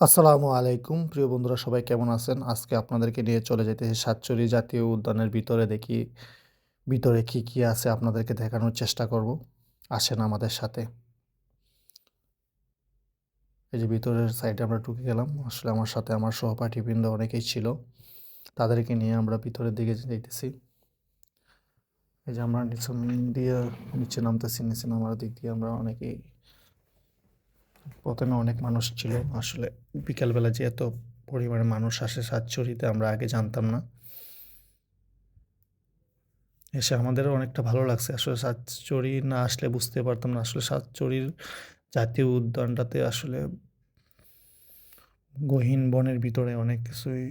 আসসালামু আলাইকুম। প্রিয় বন্ধুরা, সবাই কেমন আছেন? আজকে আপনাদেরকে নিয়ে চলে যেতেছি সাতচুরি জাতীয় উদ্যানের ভিতরে দেখি, ভিতরে কি কি আছে আপনাদেরকে দেখানোর চেষ্টা করব। আসেন আমাদের সাথে। এই যে ভিতরের সাইডে আমরা ঢুকে গেলাম। আসলে আমার সাথে আমার সহপাঠীবৃন্দ অনেকেই ছিল। তাদেরকে নিয়ে আমরা ভিতরের দিকে যাইতেছি। এই যে আমরা নিচে দিয়ে নিচে নামতেছি, নিচে নামার দিক দিয়ে আমরা অনেকেই প্রথমে অনেক মানুষ ছিল। আসলে বিকালবেলা যে এত পরিমাণে মানুষ আসে সাতচুরিতে আমরা আগে জানতাম না। এসে আমাদেরও অনেকটা ভালো লাগছে। আসলে সাতচুরি না আসলে বুঝতে পারতাম না। আসলে সাতচুরির জাতীয় উদ্যানটাতে আসলে গহীন বনের ভিতরে অনেক কিছুই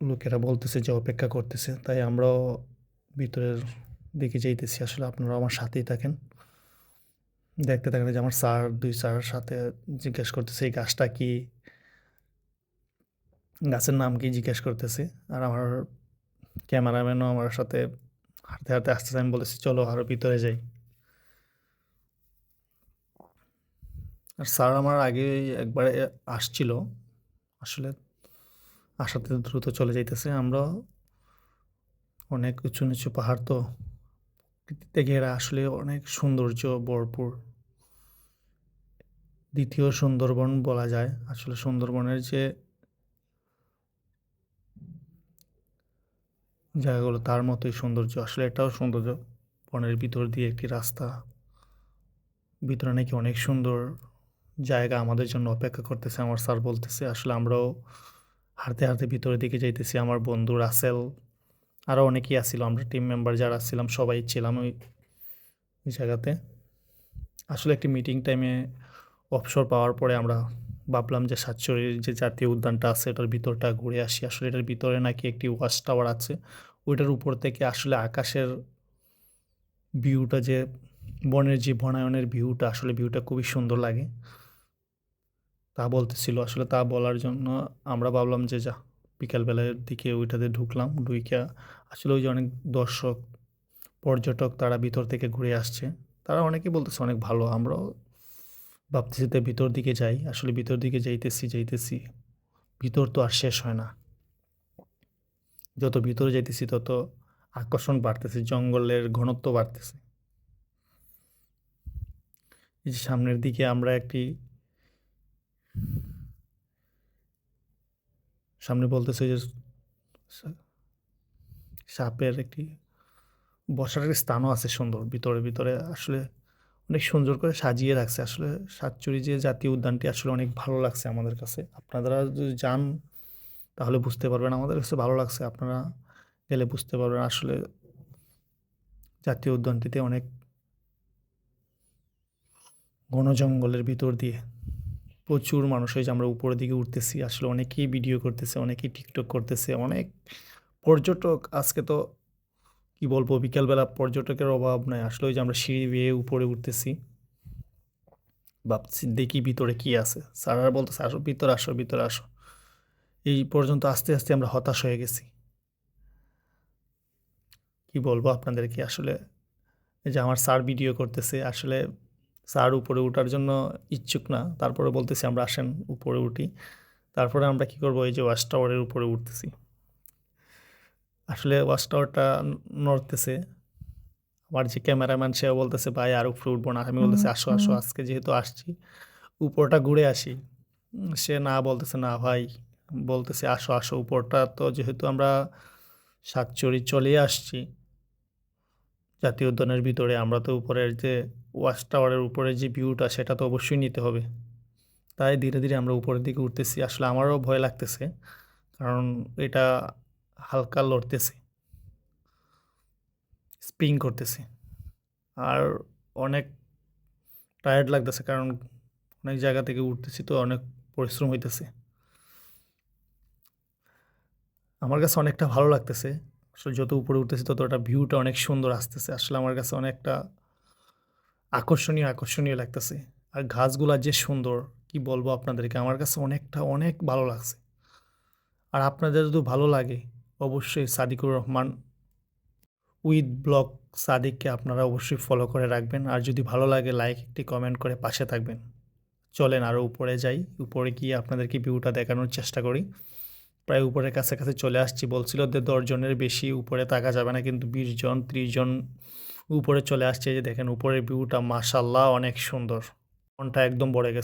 লোকেরা বলতেছে যে অপেক্ষা করতেছে। তাই আমরাও ভিতরের দিকে যাইতেছি। আসলে আপনারা আমার সাথেই থাকেন। দেখতে থাকেন যে আমার স্যার, দুই স্যারের সাথে জিজ্ঞেস করতেছে, এই গাছটা কি? গাছের নাম কি জিজ্ঞেস করতেছে। আর আমার ক্যামেরাম্যানও আমার সাথে হাঁটতে হাঁটতে আসতেছে। আমি বলেছি, চলো আরও ভিতরে যাই। আর স্যার আমার আগে একবার আসছিল। আসলে আসাতে দ্রুত চলে যাইতেছে। আমরা অনেক উঁচু নিচু পাহাড় তো প্রকৃতিতে ঘেরা আসলে অনেক সৌন্দর্য ভরপুর। দ্বিতীয় সুন্দরবন বলা যায়। আসলে সুন্দরবনের যে জায়গাগুলো, তার মতোই সৌন্দর্য। আসলে এটাও সৌন্দর্য বনের ভিতর দিয়ে একটি রাস্তা। ভিতরে নাকি অনেক সুন্দর জায়গা আমাদের জন্য অপেক্ষা করতেছে, আমার স্যার বলতেছে। আসলে আমরাও হাঁটতে হাঁটতে ভিতরের দিকে যাইতেছি। আমার বন্ধু রাসেল আরও অনেকেই আসছিল আমরা টিম মেম্বার যারা আসছিলাম সবাই ছিলাম ওই জায়গাতে। আসলে একটি মিটিং টাইমে অবসর পাওয়ার পরে আমরা ভাবলাম যে সাতচুরির যে জাতীয় উদ্যানটা আছে, এটার ভিতরটা ঘুরে আসি। আসলে এটার ভিতরে নাকি একটি ওয়াচ টাওয়ার আছে। ওইটার উপর থেকে আসলে আকাশের ভিউটা যে, বনের যে বনায়নের ভিউটা আসলে ভিউটা খুবই সুন্দর লাগে। তা বলতেছিল, আসলে তা বলার জন্য আমরা ভাবলাম যে যা বিকালবেলার দিকে ওইটাতে ঢুকলাম, ঢুইকা আসলে ওই যে অনেক দর্শক, পর্যটক তারা ভিতর থেকে ঘুরে আসছে। তারা অনেকেই বলতেছে অনেক ভালো, আমরাও ভাবতেছি তো ভিতর দিকে যাই, আসলে ভিতর দিকে যাইতেছি যাইতেছি, ভিতর তো আর শেষ হয় না। যত ভিতরে যাইতেছি তত আকর্ষণ বাড়তেছে, জঙ্গলের ঘনত্ব বাড়তেছে। এই যে সামনের দিকে আমরা একটি সামনে বলতেছে যে সাপের একটি বসার একটি স্থানও আছে সুন্দর, ভিতরে ভিতরে আসলে অনেক সুন্দর করে সাজিয়ে রাখছে। আসলে সাতচুরি যে জাতীয় উদ্যানটি আসলে অনেক ভালো লাগছে আমাদের কাছে। আপনারা যদি যান, তাহলে বুঝতে পারবেন আমাদের কাছে ভালো লাগছে। আপনারা গেলে বুঝতে পারবেন আসলে জাতীয় উদ্যানটিতে অনেক ঘন জঙ্গলের ভিতর দিয়ে প্রচুর মানুষ হয়েছে, আমরা উপরের দিকে উঠতেছি, আসলে অনেকেই ভিডিও করতেছে, অনেকেই টিকটক করতেছে, অনেক পর্যটক আজকে তো কি বলব, বিকালবেলা পর্যটকের অভাব নাই, আসলে ওই যে আমরা সিঁড়ি বেয়ে উপরে উঠতেছি। ভাবছি দেখি ভিতরে কি আছে, স্যার আর বলতেছে, আসো, ভিতরে আসো ভিতরে আসো। এই পর্যন্ত আস্তে আস্তে আমরা হতাশ হয়ে গেছি। কি বলব আপনাদেরকে, আসলে যে আমার স্যার ভিডিও করতেছে, আসলে স্যার উপরে ওঠার জন্য ইচ্ছুক না তারপরে বলতেছি আমরা আসেন উপরে উঠি। তারপরে আমরা কি করব? এই যে ওয়াশ টাওয়ারের উপরে উঠতেছি। আসলে ওয়াশ টাওয়ারটা নড়তেছে। আমার যে ক্যামেরাম্যান সে বলতেছে ভাই আর উপরে উঠবো না। আমি বলতেছি আসো আসো আজকে যেহেতু আসছি উপরটা ঘুরে আসি। সে না বলতেছে না ভাই। বলতেছে আসো আসো উপরটা তো যেহেতু আমরা সাতচুরি চলে আসছি। জাতীয় উদ্যানের ভিতরে আমরা তো উপরের যে ওয়াচ টাওয়ারের উপরে যে ভিউটা, সেটা তো অবশ্যই নিতে হবে। তাই ধীরে ধীরে আমরা উপরের দিকে উঠতেছি। আসলে আমারও ভয় লাগতেছে, কারণ এটা হালকা লড়তেছে, স্প্রিং করতেছে। আর অনেক টায়ার্ড লাগতেছে, কারণ অনেক জায়গা থেকে উঠতেছি তো অনেক পরিশ্রম হইতেছে। আমার কাছে অনেকটা ভালো লাগতেছে। আসলে যত উপরে উঠতেছি তত ওটা ভিউটা অনেক সুন্দর আসতেছে। আসলে আমার কাছে অনেকটা আকর্ষণীয় আকর্ষণীয় লাগতেছে। আর গাছগুলা যে সুন্দর, কি বলব আপনাদেরকে? আমার কাছে অনেকটা, অনেক ভালো লাগছে। আর আপনাদের যদি ভালো লাগে, অবশ্যই সাদিকুর রহমান উইথ ব্লগ সাদিককে আপনারা অবশ্যই ফলো করে রাখবেন। আর যদি ভালো লাগে লাইক একটি কমেন্ট করে পাশে থাকবেন। চলেন আরও উপরে যাই। উপরে গিয়ে আপনাদেরকে ভিউটা দেখানোর চেষ্টা করি। প্রায় উপরের কাছাকাছি চলে আসছি। বলছিল যে দশজনের বেশি উপরে তাকা যাবে না, কিন্তু বিশ জন, ত্রিশ জন উপরে চলে আসছে। যে দেখেন, উপরের ভিউটা মাসাল্লাহ অনেক সুন্দর। মনটা একদম বড়ে গেছে।